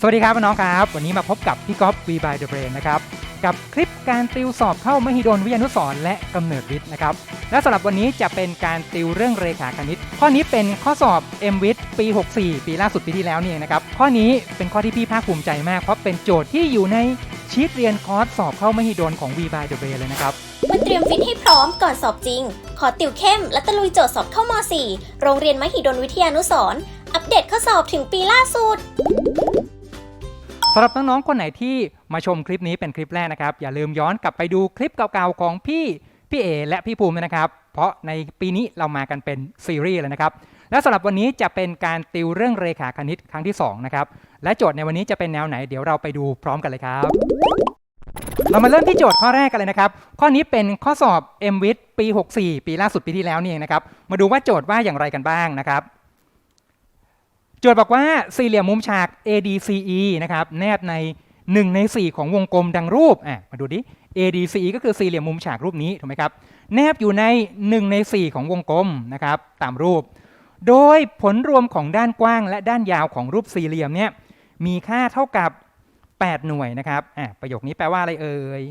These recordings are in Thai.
สวัสดีครับน้องครับ วันนี้มาพบกับพี่ก๊อฟ V by the Brain นนะครับ กับคลิปการติวสอบเข้ามหิดลวิทยานุสรและกำเนิดวิทย์นะครับ และสำหรับวันนี้จะเป็นการติวเรื่องเรขาคณิต ข้อนี้เป็นข้อสอบ m w i t ปี 64 ปีล่าสุดปีที่แล้วนี่เองนะครับ ข้อนี้เป็นข้อที่พี่ภาคภูมิใจมาก เพราะเป็นโจทย์ที่อยู่ในชีตเรียนคอร์สสอบเข้ามหิดลของ V by the Brain เลยนะครับมาเตรียมฟิตให้พร้อมก่อนสอบจริง ขอติวเข้ม และตะลุยโจทย์สอบเข้าม .4 โรงเรียนมหิดลวิทยานุสร อัปเดตข้อสอบถึงปีล่าสุด สำหรับน้องๆคนไหนที่มาชมคลิปนี้เป็นคลิปแรกนะครับ อย่าลืมย้อนกลับไปดูคลิปเก่าๆของพี่พี่เอและพี่ภูมิด้วยนะครับ เพราะในปีนี้เรามากันเป็นซีรีส์เลยนะครับ และสำหรับวันนี้จะเป็นการติวเรื่องเรขาคณิตครั้งที่2นะครับและโจทย์ในวันนี้จะเป็นแนวไหนเดี๋ยวเราไปดูพร้อมกันเลยครับ เรามาเริ่มที่โจทย์ข้อแรกกันเลยนะครับ ข้อนี้เป็นข้อสอบ m w i t ปี 64 ปีล่าสุดปีที่แล้วนี่เองนะครับมาดูว่าโจทย์ว่าอย่างไรกันบ้างนะครับ จทย์บอกว่าสี่เหลี่ยมมุมฉาก ADCE นะครับแนบใน 1 ใน 4 ของวงกลมดังรูปอะมาดูดิ ADCE ก็คือสี่เหลี่ยมมุมฉากรูปนี้ถูกไหมครับแนบอยู่ใน 1 ใน 4 ของวงกลมนะครับตามรูป โดยผลรวมของด้านกว้างและด้านยาวของรูปสี่เหลี่ยมเนี่ยมีค่าเท่ากับ 8 หน่วยนะครับอะประโยคนี้แปลว่าอะไรเอ่ย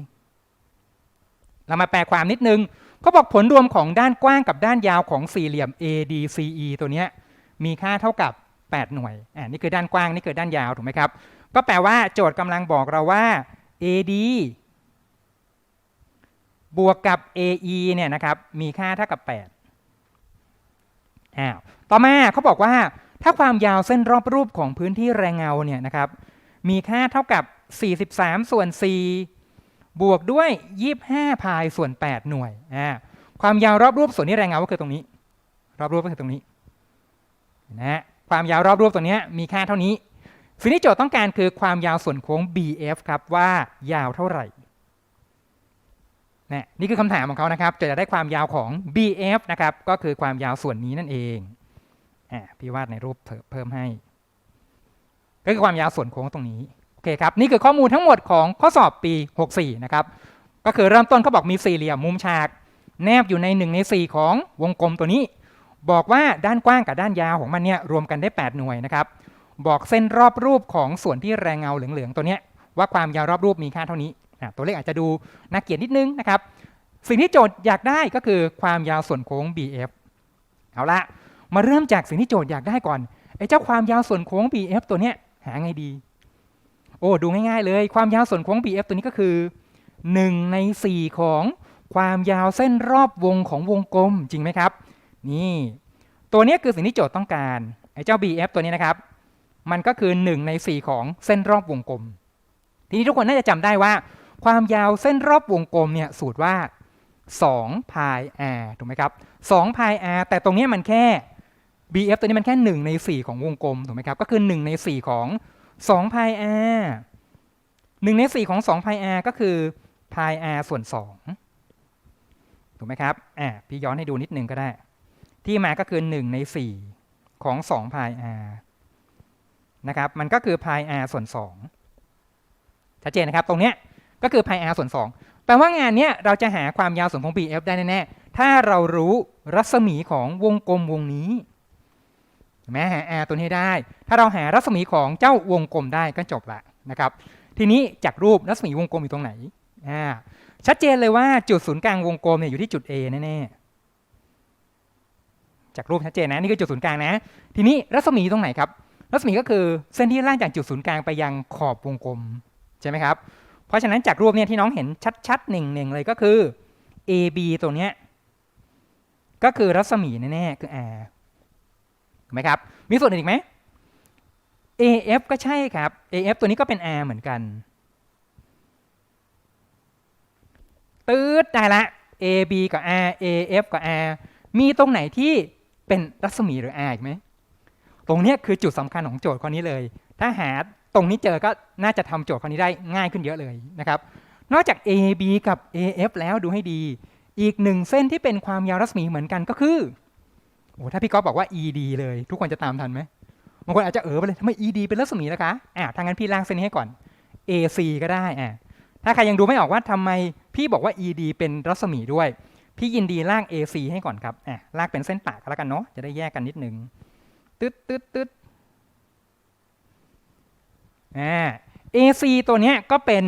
เรามาแปลความนิดนึงเขาบอกผลรวมของด้านกว้างกับด้านยาวของสี่เหลี่ยม ADCE ตัวเนี้ยมีค่าเท่ากับ 8 หน่วยอ่านี่คือด้านกว้างนี่คือด้านยาวถูกไหมครับ ก็แปลว่าโจทย์กำลังบอกเราว่า AD บวกกับ AE เนี่ยนะครับมีค่าเท่ากับ8อ้าวต่อมาเขาบอกว่าถ้าความยาวเส้นรอบรูปของพื้นที่แรงเงาเนี่ยนะครับมีค่าเท่ากับ 43 ส่วน 4 บวกด้วย 25 พายส่วน 8 หน่วยอ่าความยาวรอบรูปส่วนที่แรงเงาก็คือตรงนี้ รอบรูปก็คือตรงนี้นะฮะ ความยาวรอบรูปตัวนี้มีค่าเท่านี้ สิ่งที่โจทย์ต้องการคือความยาวส่วนโค้ง BF ครับว่ายาวเท่าไหร่นะนี่คือคำถามของเขานะครับจะได้ความยาวของ BF นะครับก็คือความยาวส่วนนี้นั่นเองอ่าพี่วาดในรูปเพิ่มให้ ก็คือความยาวส่วนโค้งตรงนี้โอเคครับนี่คือข้อมูลทั้งหมดของข้อสอบปี 64 นะครับก็คือเริ่มต้นเขาบอกมีสี่เหลี่ยมมุมฉาก แนบอยู่ใน1ใน4ของวงกลมตัวนี้ บอกว่าด้านกว้างกับด้านยาวของมันเนี่ยรวมกันได้ 8 หน่วยนะครับ บอกเส้นรอบรูปของส่วนที่แรงเงาเหลืองๆตัวเนี้ยว่าความยาวรอบรูปมีค่าเท่านี้อะตัวเลขอาจจะดูน่าเกลียดนิดนึงนะครับ สิ่งที่โจทย์อยากได้ก็คือความยาวส่วนโค้ง BF เอาละมาเริ่มจากสิ่งที่โจทย์อยากได้ก่อนไอ้เจ้าความยาวส่วนโค้ง BF ตัวเนี้ยหาไงดี โอ้ดูง่ายๆเลย ความยาวส่วนโค้ง BF ตัวนี้ก็คือ 1 ใน 4 ของความยาวเส้นรอบวงของวงกลมจริงไหมครับ นี่ ตัวนี้คือสิ่งที่โจทย์ต้องการ ไอ้เจ้า BF ตัวนี้นะครับ มันก็คือ 1 ใน 4 ของเส้นรอบวงกลม ทีนี้ทุกคนน่าจะจำได้ว่า ความยาวเส้นรอบวงกลมเนี่ยสูตรว่า2พาย r ถูกไหมครับ2พาย r แต่ตรงนี้มันแค่ BF ตัวนี้มันแค่ 1 ใน 4 ของวงกลมถูกไหมครับ ก็คือ 1 ใน 4 ของ2พาย r 1 ใน 4 ของ2พาย r ก็คือพาย r ส่วน 2 ถูกไหมครับ อ่า พี่ย้อนให้ดูนิดนึงก็ได้ ที่มาก็คือ 1 ใน 4 ของ2พาย r นะครับ มันก็คือพาย r ส่วน2ชัดเจนนะครับ ตรงเนี้ยก็คือพาย r ส่วน 2 แปลว่างานเนี้ยเราจะหาความยาวส่วนของ BF ได้แน่ๆ ถ้าเรารู้รัศมีของวงกลมวงนี้เห็นไหมหา r ตัวนี้ได้ ถ้าเราหารัศมีของเจ้าวงกลมได้ก็จบละนะครับ ทีนี้จากรูปรัศมีวงกลมอยู่ตรงไหน อ่า ชัดเจนเลยว่าจุดศูนย์กลางวงกลมเนี่ยอยู่ที่จุด A แน่ๆ จากรูปชัดเจนนะนี่คือจุดศูนย์กลางนะ ทีนี้รัศมีตรงไหนครับ รัศมีก็คือเส้นที่ล่างจากจุดศูนย์กลางไปยังขอบวงกลมใช่ไหมครับ เพราะฉะนั้นจากรูปเนี่ยที่น้องเห็นชัดๆหนึ่งหนึ่งเลยก็คือ AB ตัวเนี้ยก็คือรัศมีแน่ๆคือ R ถูกไหมครับ มีส่วนอื่นอีกไหม AF ก็ใช่ครับ AF ตัวนี้ก็เป็น R เหมือนกันตืดได้ละ AB กับ R AF กับ R มีตรงไหนที่ เป็นรัศมีหรือ R อีกไหมตรงนี้คือจุดสำคัญของโจทย์ข้อนี้เลย ถ้าหาตรงนี้เจอก็น่าจะทำโจทย์ข้อนี้ได้ง่ายขึ้นเยอะเลยนะครับ นอกจาก AB กับ AF แล้วดูให้ดี อีกหนึ่งเส้นที่เป็นความยาวรัศมีเหมือนกันก็คือโอ้ถ้าพี่ก๊อฟบอกว่า ED เลย ทุกคนจะตามทันไหมบางคนอาจจะเออไปเลยทำไม ED เป็นรัศมีล่ะคะอ่าทางนั้นพี่ล่างเส้นนี้ให้ก่อน AC ก็ได้อ่าถ้าใครยังดูไม่ออกว่าทำไมพี่บอกว่า ED เป็นรัศมีด้วย พี่ยินดีลาก AC ให้ก่อนครับอะลากเป็นเส้นปากก็แล้วกันเนาะจะได้แยกกันนิดนึงตึ๊ดตึ๊ดตึ๊ดอ่า AC ตัวเนี้ยก็เป็น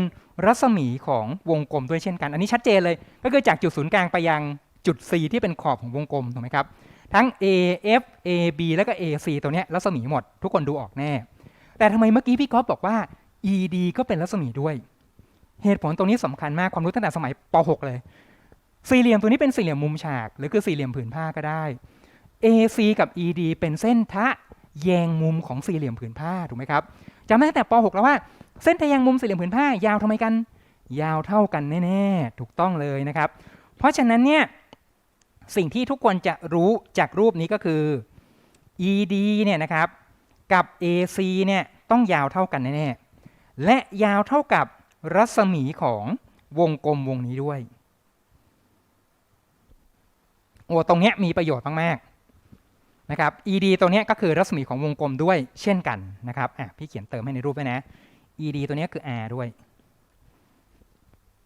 รัศมีของวงกลมด้วยเช่นกัน อันนี้ชัดเจนเลย ก็คือจากจุดศูนย์กลางไปยังจุด C ที่เป็นขอบของวงกลมถูกไหมครับ ทั้ง AF AB แล้วก็ AC ตัวเนี้ยรัศมีหมด ทุกคนดูออกแน่ แต่ทำไมเมื่อกี้พี่ก๊อฟบอกว่า ED ก็เป็นรัศมีด้วย เหตุผลตรงนี้สำคัญมากความรู้ตั้งแต่สมัยป .6 เลย สี่เหลี่ยมตัวนี้เป็นสี่เหลี่ยมมุมฉาก หรือคือสี่เหลี่ยมผืนผ้าก็ได้ AC กับ ED เป็นเส้นทะแยงมุมของสี่เหลี่ยมผืนผ้าถูกไหมครับจำได้ตั้งแต่ป .6 แล้วว่าเส้นทะแยงมุมสี่เหลี่ยมผืนผ้ายาวทำไมกัน ยาวเท่ากันแน่ๆถูกต้องเลยนะครับ เพราะฉะนั้นเนี่ยสิ่งที่ทุกคนจะรู้จากรูปนี้ก็คือ ED เนี่ยนะครับกับ AC เนี่ยต้องยาวเท่ากันแน่ๆและยาวเท่ากับรัศมีของวงกลมวงนี้ด้วย โอ้ตรงเนี้ยมีประโยชน์มากๆนะครับ ED ตัวเนี้ยก็คือรัศมีของวงกลมด้วยเช่นกันนะครับอะพี่เขียนเติมให้ในรูปไว้นะ ED ตัวเนี้ยคือ R ด้วย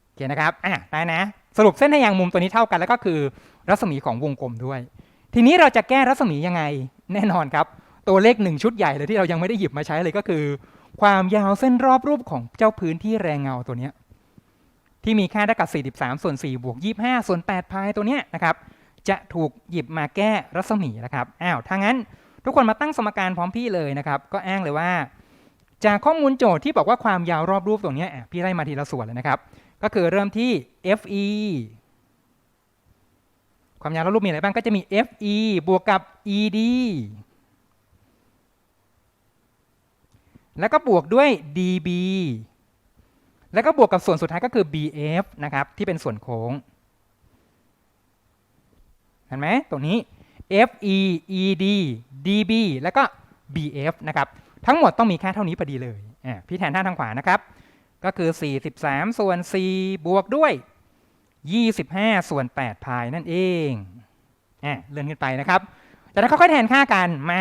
โอเคนะครับอะได้นะ สรุปเส้นทายางมุมตัวนี้เท่ากัน แล้วก็คือรัศมีของวงกลมด้วย ทีนี้เราจะแก้รัศมียังไงแน่นอนครับ ตัวเลขหนึ่งชุดใหญ่เลยที่เรายังไม่ได้หยิบมาใช้เลยก็คือ ความยาวเส้นรอบรูปของเจ้าพื้นที่แรงเงาตัวเนี้ยที่มีค่าเท่ากับ 43 ส่วน 4 บวก 25 ส่วน8พายตัวเนี้ยนะครับ จะถูกหยิบมาแก้รัศมีนะครับอ้าวถ้างั้นทุกคนมาตั้งสมการพร้อมพี่เลยนะครับ ก็อ้างเลยว่า จากข้อมูลโจทย์ที่บอกว่าความยาวรอบรูปตรงนี้อะพี่ไล่มาทีละส่วนเลยนะครับ ก็คือเริ่มที่ FE ความยาวรอบรูปมีอะไรบ้างก็จะมี FE บวกกับ ED แล้วก็บวกด้วย DB แล้วก็บวกกับส่วนสุดท้ายก็คือ BF นะครับที่เป็นส่วนโค้ง เห็นไหมตรงนี้ FE ED DB แล้วก็ BF นะครับ ทั้งหมดต้องมีค่าเท่านี้พอดีเลยพี่แทนท่าทางขวานะครับ ก็คือ 43 ส่วน 4 บวกด้วย 25 ส่วน 8 พายนั่นเองอะเลื่อนขึ้นไปนะครับจากนั้นค่อยๆแทนค่ากันมา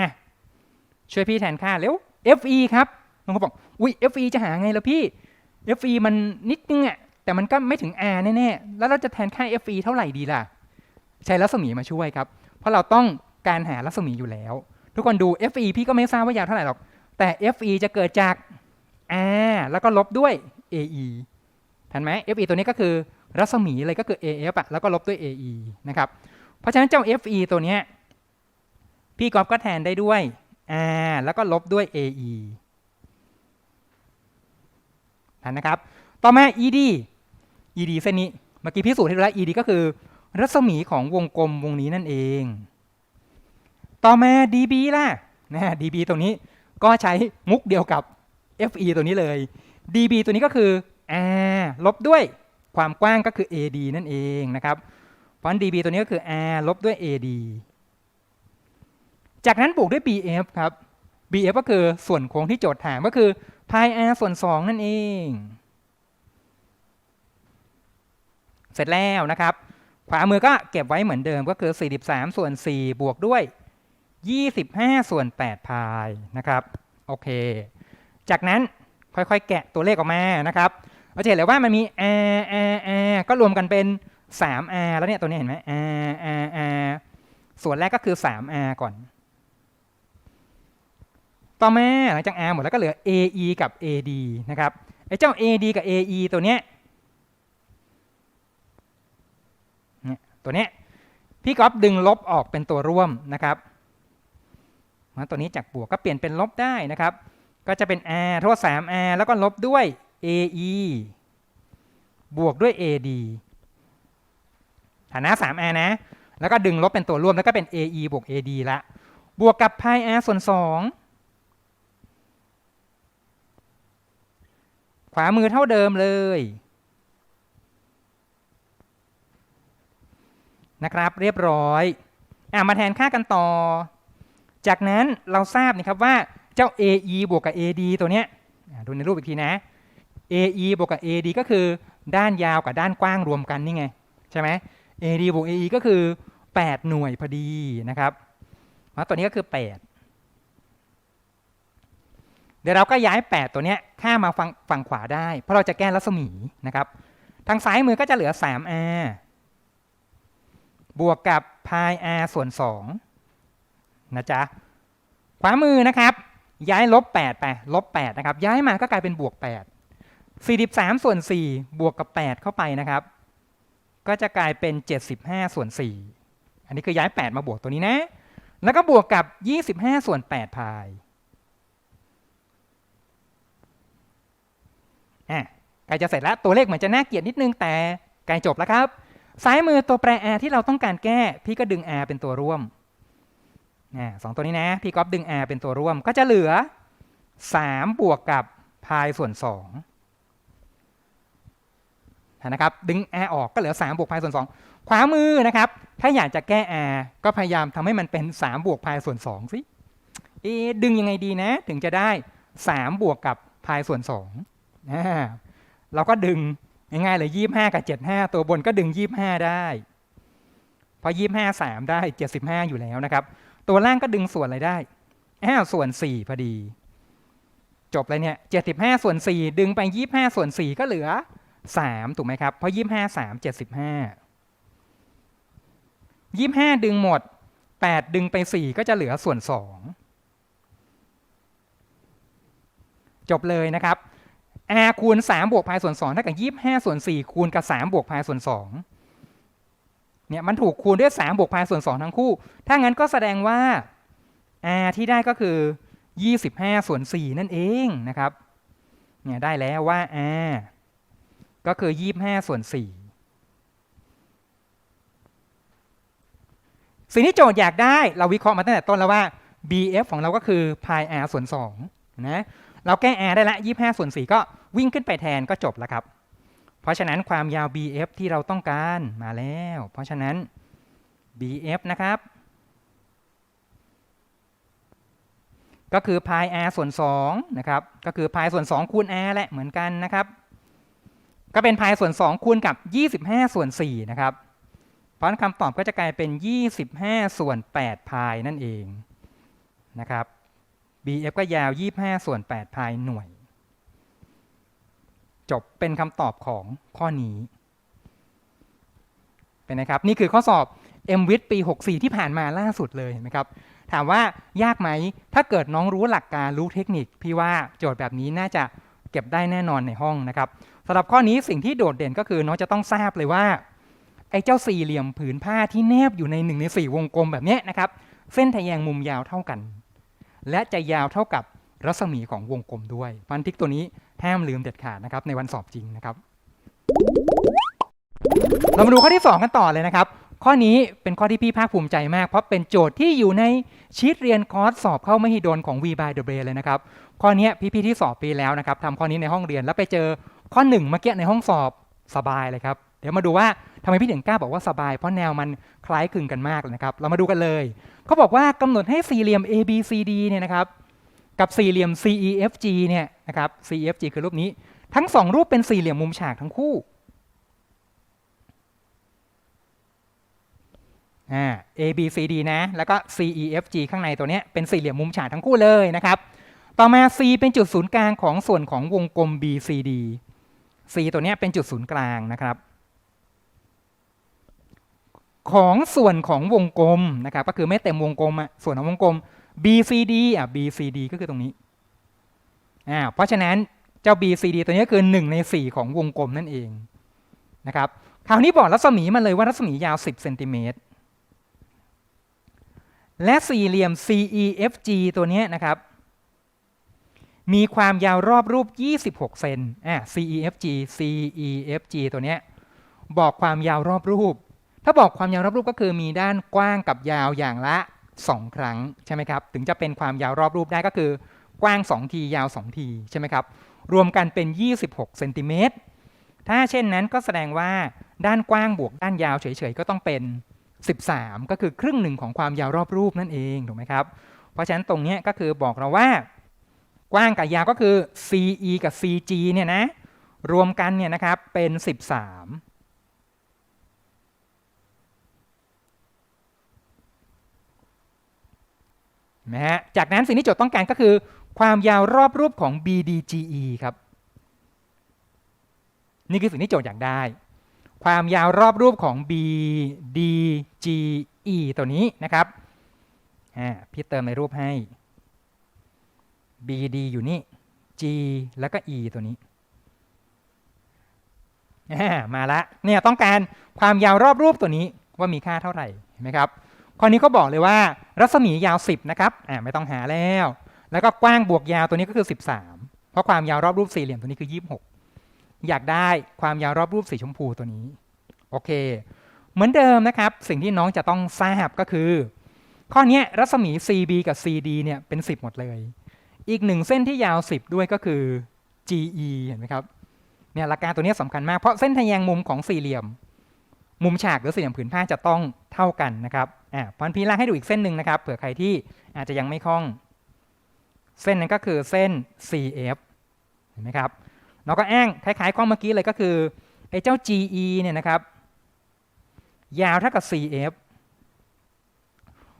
ช่วยพี่แทนค่าเร็ว FE ครับน้องเขาบอกอุ้ย FE จะหาไงล่ะพี่ FE มันนิดนึงอะแต่มันก็ไม่ถึง R แน่ๆแล้วเราจะแทนค่า FE เท่าไหร่ดีล่ะ ใช้รัศมีมาช่วยครับ เพราะเราต้องการหารัศมีอยู่แล้ว ทุกคนดู FE พี่ก็ไม่ทราบว่ายาวเท่าไหร่หรอก แต่ FE จะเกิดจาก R แล้วก็ลบด้วย AE ทันไหม FE ตัวนี้ก็คือรัศมีเลยก็คือ AF อะแล้วก็ลบด้วย AE นะครับ เพราะฉะนั้นเจ้า FE ตัวเนี้ยพี่กอฟก็แทนได้ด้วย R แล้วก็ลบด้วย AE ทันนะครับ ต่อมา ED ED เส้นนี้ เมื่อกี้พิสูจน์ให้ดูแล้ว ED ก็คือ รัศมีของวงกลมวงนี้นั่นเอง ต่อมา dB ล่ะนะ dB ตรงนี้ก็ใช้มุกเดียวกับ FE ตัวนี้เลย dB ตัวนี้ก็คือ R ลบด้วยความกว้างก็คือ AD นั่นเองนะครับเพราะฉะนั้น dB ตัวนี้ก็คือ R ลบด้วย AD จากนั้นบวกด้วย BF ครับ BF ก็คือส่วนโค้งที่โจทย์ถามก็คือ pi r ส่วน 2 นั่นเอง เสร็จแล้วนะครับ ขวามือก็เก็บไว้เหมือนเดิมก็คือ 43 ส่วน 4 บวกด้วย 25 ส่วน 8 พายนะครับ โอเค จากนั้นค่อยๆ แกะตัวเลขออกมานะครับเราจะเห็นเลยว่ามันมี r r r ก็รวมกันเป็น 3r แล้วเนี่ยตัวนี้เห็นไหม r r r ส่วนแรกก็คือ 3r ก่อน ต่อมาหลังจาก r หมดแล้วก็เหลือ ae กับ ad นะครับไอ้เจ้า ad กับ ae ตัวเนี้ย เนี่ย ตัวนี้พี่ก๊อฟดึงลบออกเป็นตัวร่วมนะครับมาตัวนี้จากบวกก็เปลี่ยนเป็นลบได้นะครับ ก็จะเป็น r โทษ 3r แล้วก็ลบด้วย ae บวกด้วย ad ฐานะ 3r นะ แล้วก็ดึงลบเป็นตัวร่วมแล้วก็เป็น ae บวก ad ละ บวกกับ pi r ส่วน 2 ขวามือเท่าเดิมเลย นะครับ เรียบร้อยอะมาแทนค่ากันต่อ จากนั้นเราทราบนะครับว่าเจ้า AE บวกกับ AD ตัวเนี้ยดูในรูปอีกทีนะ AE บวกกับ AD ก็คือด้านยาวกับด้านกว้างรวมกันนี่ไงใช่ไหม AD บวก AE ก็คือ 8 หน่วยพอดีนะครับแล้วตัวนี้ก็คือ 8 เดี๋ยวเราก็ย้าย 8 ตัวเนี้ยข้ามมาฝั่งฝั่งขวาได้ เพราะเราจะแก้รัศมีนะครับ ทางซ้ายมือก็จะเหลือ 3R บวกกับ pi r ส่วน2นะจ๊ะขวามือนะครับ ย้ายลบ8ไปลบ8นะครับ ย้ายมาก็กลายเป็นบวก 8 43 ส่วน 4 บวกกับ 8 เข้าไปนะครับ ก็จะกลายเป็น 75 ส่วน 4 อันนี้คือย้าย 8 มาบวกตัวนี้นะ แล้วก็บวกกับ 25 ส่วน 8 พายอะใกล้จะเสร็จแล้วตัวเลขเหมือนจะน่าเกลียดนิดนึงแต่ใกล้จบแล้วครับ ซ้ายมือตัวแปร r ที่เราต้องการแก้ พี่ก็ดึง r เป็นตัวร่วมสองตัวนี้นะ พี่ก๊อฟดึง r เป็นตัวร่วม ก็จะเหลือ 3 บวกกับพายส่วน2นะครับ ดึง r ออกก็เหลือ 3 บวกพายส่วน 2 ขวามือนะครับ ถ้าอยากจะแก้ r ก็พยายามทำให้มันเป็น 3 บวกพายส่วน2สิเอดึงยังไงดีนะ ถึงจะได้ 3 บวกกับพายส่วน2เราก็ดึง ง่ายๆเลยยี่ห้ากับเจ็ดห้าตัวบนก็ดึงยี่ห้าได้เพราะยี่ห้าสามได้เจ็ดสิบห้าอยู่แล้วนะครับ ตัวล่างก็ดึงส่วนอะไรได้อ้าวส่วนสี่พอดี จบเลยเนี่ยเจ็ดสิบห้าส่วนสี่ดึงไปยี่ห้าส่วนสี่ก็เหลือสามถูกไหมครับ เพราะยี่ห้าสามเจ็ดสิบห้ายี่ห้าดึงหมดแปดดึงไปสี่ก็จะเหลือส่วนสองจบเลยนะครับ r คูณ3บวกพายส่วน2เท่ากับ25ส่วน4คูณกับ3บวกพายส่วน2เนี่ยมันถูกคูณด้วย3บวกพายส่วน2ทั้งคู่ ถ้างั้นก็แสดงว่า r ที่ได้ก็คือ 25ส่วน4นั่นเองนะครับเนี่ยได้แล้วว่า r ก็คือ 25ส่วน4สิ่งที่โจทย์อยากได้เราวิเคราะห์มาตั้งแต่ต้นแล้วว่า bf ของเราก็คือพาย r ส่วน2นะเราแก้ r ได้ละ25ส่วน4ก็ วิ่งขึ้นไปแทนก็จบแล้วครับ เพราะฉะนั้นความยาว bf ที่เราต้องการมาแล้ว เพราะฉะนั้น bf นะครับ ก็คือ pi r ส่วน2นะครับ ก็คือ pi ส่วน2คูณ r แหละเหมือนกันนะครับ ก็เป็น pi ส่วน2คูณกับ 25 ส่วน4นะครับ เพราะคำตอบก็จะกลายเป็น 25 ส่วน8 pi นั่นเองนะครับ bf ก็ยาว 25 ส่วน8พายหน่วย จบเป็นคำตอบของข้อนี้เป็นนะครับนี่คือข้อสอบ m w i t ปี 64 ที่ผ่านมาล่าสุดเลยเห็นไหมครับถามว่ายากไหมถ้าเกิดน้องรู้หลักการรู้เทคนิค พี่ว่าโจทย์แบบนี้น่าจะเก็บได้แน่นอนในห้องนะครับสำหรับข้อนี้สิ่งที่โดดเด่นก็คือน้องจะต้องทราบเลยว่าไอ้เจ้าสี่เหลี่ยมผืนผ้าที่แนบอยู่ใน1ใน4วงกลมแบบนี้นะครับเส้นทะแยงมุมยาวเท่ากัน และจะยาวเท่ากับรัศมีของวงกลมด้วยพันทิกตัวนี้ ห้ามลืมเด็ดขาดนะครับในวันสอบจริงนะครับ เรามาดูข้อที่ 2 กันต่อเลยนะครับ ข้อนี้เป็นข้อที่พี่ภาคภูมิใจมาก เพราะเป็นโจทย์ที่อยู่ในชีตเรียนคอร์สสอบเข้ามหิดลของ V by the Brain เลยนะครับ ข้อนี้พี่ๆที่สอบปีแล้วนะครับทำข้อนี้ในห้องเรียนแล้วไปเจอข้อหนึ่งเมื่อกี้ในห้องสอบสบายเลยครับเดี๋ยวมาดูว่าทำไมพี่ถึงกล้าบอกว่าสบาย เพราะแนวมันคล้ายคลึงกันมากเลยนะครับ เรามาดูกันเลยเขาบอกว่ากำหนดให้สี่เหลี่ยม ABCD เนี่ยนะครับ กับสี่เหลี่ยม CEFG เนี่ย นะครับ CEFG คือรูปนี้ ทั้งสองรูปเป็นสี่เหลี่ยมมุมฉากทั้งคู่ ABCD นะ แล้วก็ CEFG ข้างในตัวเนี้ยเป็นสี่เหลี่ยมมุมฉากทั้งคู่เลยนะครับ ต่อมา C เป็นจุดศูนย์กลางของส่วนของวงกลม BCD C ตัวเนี้ยเป็นจุดศูนย์กลางนะครับ ของส่วนของวงกลมนะครับ ก็คือไม่เต็มวงกลมอะส่วนของวงกลม BCD อะ BCD ก็คือตรงนี้ อ่าเพราะฉะนั้นเจ้า BCD ตัวนี้คือ 1 ใน 4 ของวงกลมนั่นเองนะครับคราวนี้บอกรัศมีมาเลยว่ารัศมียาว 10เซนติเมตรและสี่เหลี่ยม CEFG ตัวนี้นะครับ มีความยาวรอบรูป 26 เซนอะ CEFG CEFG ตัวนี้บอกความยาวรอบรูป ถ้าบอกความยาวรอบรูปก็คือมีด้านกว้างกับยาวอย่างละ 2 ครั้งใช่ไหมครับ ถึงจะเป็นความยาวรอบรูปได้ก็คือ กว้าง 2 ที ยาว 2 ที ใช่ไหมครับ รวมกันเป็น 26เซนติเมตรถ้าเช่นนั้นก็แสดงว่าด้านกว้างบวกด้านยาวเฉยๆ ก็ต้องเป็น 13 ก็คือครึ่งหนึ่งของความยาวรอบรูปนั่นเองถูกไหมครับ เพราะฉะนั้นตรงนี้ก็คือบอกเราว่า กว้างกับยาวก็คือ CE กับ CG เนี่ยนะรวมกันเนี่ยนะครับเป็น 13นะฮะจากนั้นสิ่งที่โจทย์ต้องการก็คือ ความยาวรอบรูปของ BDGE ครับ นี่คือสิ่งที่โจทย์อยากได้ ความยาวรอบรูปของ BDGE ตัวนี้นะครับพี่เติมในรูปให้ BD อยู่นี่ G แล้วก็ E ตัวนี้มาละเนี่ยต้องการความยาวรอบรูปตัวนี้ว่ามีค่าเท่าไหร่เห็นไหมครับข้อนี้ก็บอกเลยว่า รัศมียาว 10 นะครับอ่าไม่ต้องหาแล้ว แล้วก็กว้างบวกยาวตัวนี้ก็คือ 13 เพราะความยาวรอบรูปสี่เหลี่ยมตัวนี้คือ 26 อยากได้ความยาวรอบรูปสีชมพูตัวนี้ โอเค เหมือนเดิมนะครับ สิ่งที่น้องจะต้องทราบก็คือ ข้อนี้รัศมี CB กับ CD เนี่ยเป็น 10 หมดเลย อีกหนึ่งเส้นที่ยาว 10 ด้วยก็คือ GE เห็นไหมครับ เนี่ยหลักการตัวนี้สำคัญมาก เพราะเส้นทะแยงมุมของสี่เหลี่ยม มุมฉากหรือสี่เหลี่ยมผืนผ้าจะต้องเท่ากันนะครับ อ่าพันพีลากให้ดูอีกเส้นหนึ่งนะครับ เผื่อใครที่อาจจะยังไม่คล่อง เส้นนั้นก็คือเส้น CF เห็นไหมครับเราก็อ้งคล้ายๆข้อเมื่อกี้เลยก็คือไอ้เจ้า GE เนี่ยนะครับยาวเท่ากับ CF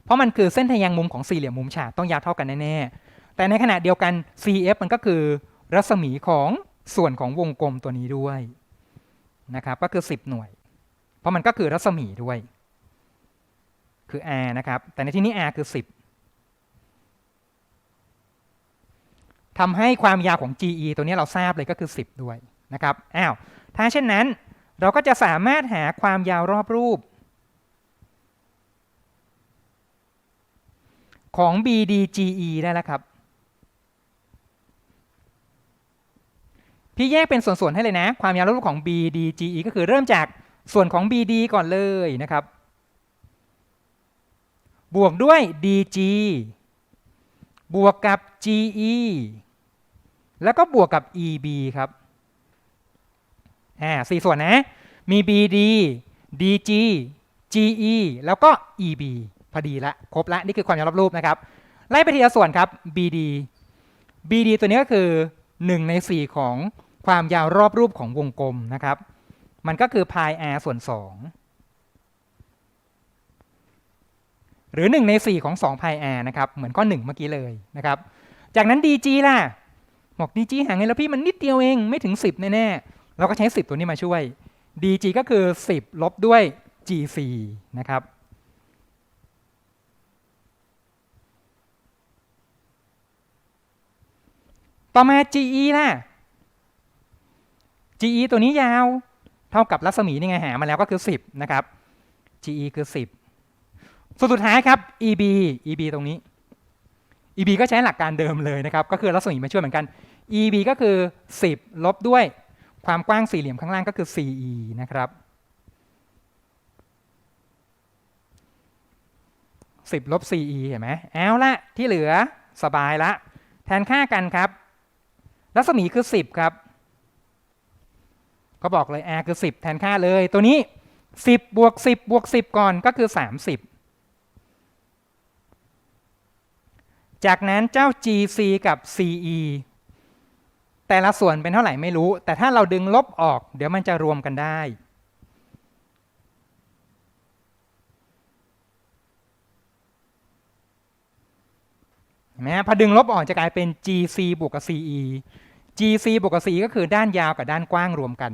เพราะมันคือเส้นทะแยงมุมของสี่เหลี่ยมมุมฉากต้องยาวเท่ากันแน่ๆ แต่ในขณะเดียวกัน CF มันก็คือรัศมีของส่วนของวงกลมตัวนี้ด้วยนะครับก็คือ 10 หน่วย เพราะมันก็คือรัศมีด้วย คือ r นะครับ แต่ในที่นี้ r คือ 10 ทำให้ความยาวของ GE ตัวนี้เราทราบเลยก็คือ 10 ด้วยนะครับ อ้าว ถ้าเช่นนั้นเราก็จะสามารถหาความยาวรอบรูป ของ BDGE ได้แล้วครับ พี่แยกเป็นส่วนๆให้เลยนะ ความยาวรอบรูปของ BDGE ก็คือเริ่มจากส่วนของ BD ก่อนเลยนะครับ บวกด้วย DG บวกกับ GE แล้วก็บวกกับ EB ครับอ่าสี่ส่วนนะ มี BD DG GE แล้วก็ EB พอดีละครบละนี่คือความยาวรอบรูปนะครับ ไล่ไปทีละส่วนครับ BD BD ตัวนี้ก็คือ 1 ใน 4 ของความยาวรอบรูปของวงกลมนะครับ มันก็คือ pi r ส่วน 2 หรือ 1 ใน 4 ของ2 pi r นะครับ เหมือนข้อ 1 เมื่อกี้เลยนะครับ จากนั้น DG ล่ะ บอก DG ห่างไงแล้วพี่มันนิดเดียวเองไม่ถึง 10 แน่ๆเราก็ใช้ 10 ตัวนี้มาช่วย DG ก็คือ 10 ลบด้วย GC นะครับต่อมา GE ล่ะ GE ตัวนี้ยาว เท่ากับรัศมีนี่ไงหามาแล้วก็คือ 10 นะครับ GE คือ 10 ส่วนสุดท้ายครับ EB EB ตรงนี้ EB ก็ใช้หลักการเดิมเลยนะครับ ก็คือรัศมีมาช่วยเหมือนกัน EB ก็คือ 10 ลบด้วยความกว้างสี่เหลี่ยมข้างล่างก็คือ CE นะครับ 10 ลบ CE เห็นไหมเอาละที่เหลือสบายละ แทนค่ากันครับ รัศมีคือ 10 ครับ ก็บอกเลย r คือ 10 แทนค่าเลย ตัวนี้ 10บวก10บวก10 ก่อนก็คือ 30 จากนั้นเจ้า GC กับ CE แต่ละส่วนเป็นเท่าไหร่ไม่รู้ แต่ถ้าเราดึงลบออก เดี๋ยวมันจะรวมกันได้ เห็นไหมพอดึงลบออกจะกลายเป็น GC บวกกับ CE GC บวกกับ CE ก็คือด้านยาวกับด้านกว้างรวมกัน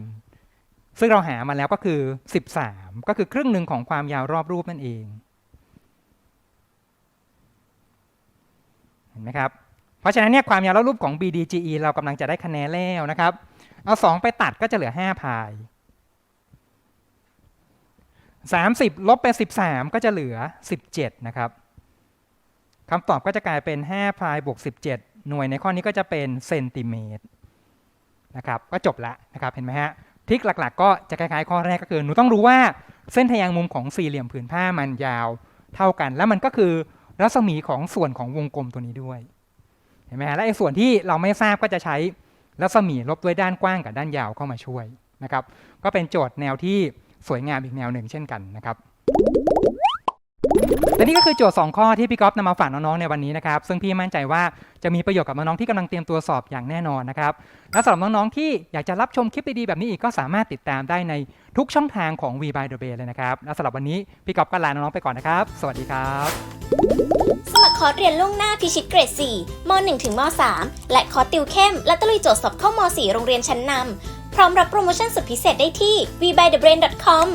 ซึ่งเราหามาแล้วก็คือ 13 ก็คือครึ่งหนึ่งของความยาวรอบรูปนั่นเอง เห็ นไหมครับ เพราะฉะนั้นเนี่ยความยาวรอบรูปของ BDGE เรากำลังจะได้คะแนนแล้วนะครับ เอา 2 ไปตัดก็จะเหลือ 5 พาย 30 ลบไป 13 ก็จะเหลือ 17 นะครับคำตอบก็จะกลายเป็น 5 พายบวก 17 หน่วยในข้อนี้ก็จะเป็นเซนติเมตรนะครับก็จบละนะครับเห็นไหมฮะทริคหลักๆ ก็จะคล้ายๆข้อแรกก็คือ หนูต้องรู้ว่าเส้นทะแยงมุมของสี่เหลี่ยมผืนผ้ามันยาวเท่ากัน แล้วมันก็คือ รัศมีของส่วนของวงกลมตัวนี้ด้วยเห็นไหมฮะและไอ้ส่วนที่เราไม่ทราบก็จะใช้รัศมีลบด้วยด้านกว้างกับด้านยาวเข้ามาช่วยนะครับ ก็เป็นโจทย์แนวที่สวยงามอีกแนวหนึ่งเช่นกันนะครับ และนี่ก็คือโจทย์2ข้อที่พี่ก๊อฟนำมาฝากน้องๆในวันนี้นะครับ ซึ่งพี่มั่นใจว่าจะมีประโยชน์กับน้องๆที่กำลังเตรียมตัวสอบอย่างแน่นอนนะครับ และสำหรับน้องๆที่อยากจะรับชมคลิปดีๆแบบนี้อีกก็สามารถติดตามได้ในทุกช่องทางของ V by the Bay เลยนะครับและสำหรับวันนี้พี่ก๊อฟก็ลาน้องๆไปก่อนนะครับ สวัสดีครับ สมัครคอร์สเรียนล่วงหน้าพิชิตเกรด 4 ม .1 ถึงม .3 และคอร์สติวเข้ม และตะลุยโจทย์สอบเข้าม .4 โรงเรียนชั้นนำพร้อมรับโปรโมชั่นสุดพิเศษได้ที่ vbythebrain.com